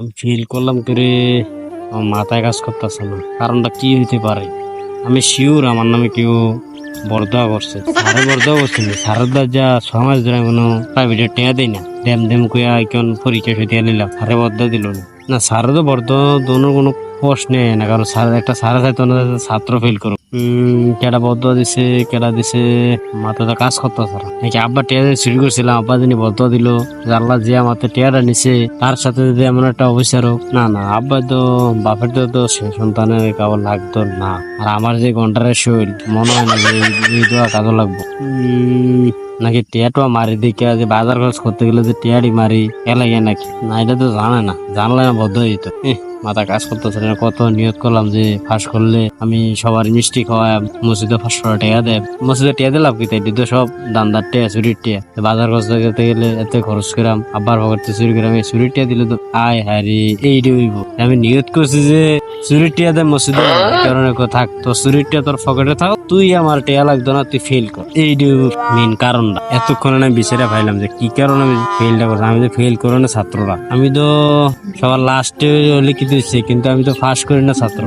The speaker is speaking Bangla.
আমি ফিল করলাম করে আমার মাথায় কাজ করতেছে না। কারণটা কি হইতে পারে? আমি শিওর আমার নামে কেউ বরদোয়া করছে। সারে বরদোয়া করছে না। সারের দা যা মাস ধরে কোনো প্রাইভেটে টেয়া দেয় না। দেম দেম কইয়া কেমন পরীক্ষা সইতে নিলাম। সারে বরদোয়া দিল না। না সারে তো বরদোয়া দোনোর কোনো প্রশ্ন না। কারণ স্যার, একটা সারে না ছাত্র ফেল করো। কেডা বদ্ধ দিছে, কেডা দিছে মাথাটা কাজ করতো তারা নাকি আব্বা টিয়া দিয়ে চুরি করছিলাম, আব্বা যিনি বদ্ধ দিল জানলা যে আমার টেয়ারা নিছে, তার সাথে যদি এমন একটা অফিসার হোক না না আব্বা তো, বাপের তো তো সে সন্তানের কাউ লাগতো না। আর আমার যে ঘন্টারের শরীর মনে হয় না যে এই দোয়া কাজও লাগবো। নাকি টিয়াটা মারি দেখে যে বাজার খরচ করতে গেলে যে টিয়াডি মারি এলাগে নাকি? না, এটা তো জানে না। জানলে না বদ্ধ হইতো। মাথা কাজ করতেছে না। কত নিয়ত করলাম যে ফাঁস করলে আমি সবার মিষ্টি খাওয়াই মসজিদে ফাঁস করা টেয়া দেয়। মসজিদে টেয়া দিলাম কি তাই তো সব দান্দার টেয়া, চুরির টেয়া। বাজার খরচ করতে গেলে এত খরচ করাম আবার পকেটে চুরি করাম এই চুরির টেয়া দিলে তো আয় হারি এইটা হইব। আমি নিয়ত করছি যে চুরির টেয়া দেয় মসজিদে কারণে কো থাক। তো চুরির টেয়া তোর পকেটে থাক, তুই আমার টেয়া লাগতো না, তুই ফেল কর। এইটা মেন কারণটা। এতক্ষণ আমি বিচারে পাইলাম যে কি কারণে আমি ফেলটা করছি? আমি তো ফেল করি না ছাত্ররা। আমি তো সবার লাস্টে লিখিত দিচ্ছি, কিন্তু আমি তো ফার্স্ট করি না ছাত্র।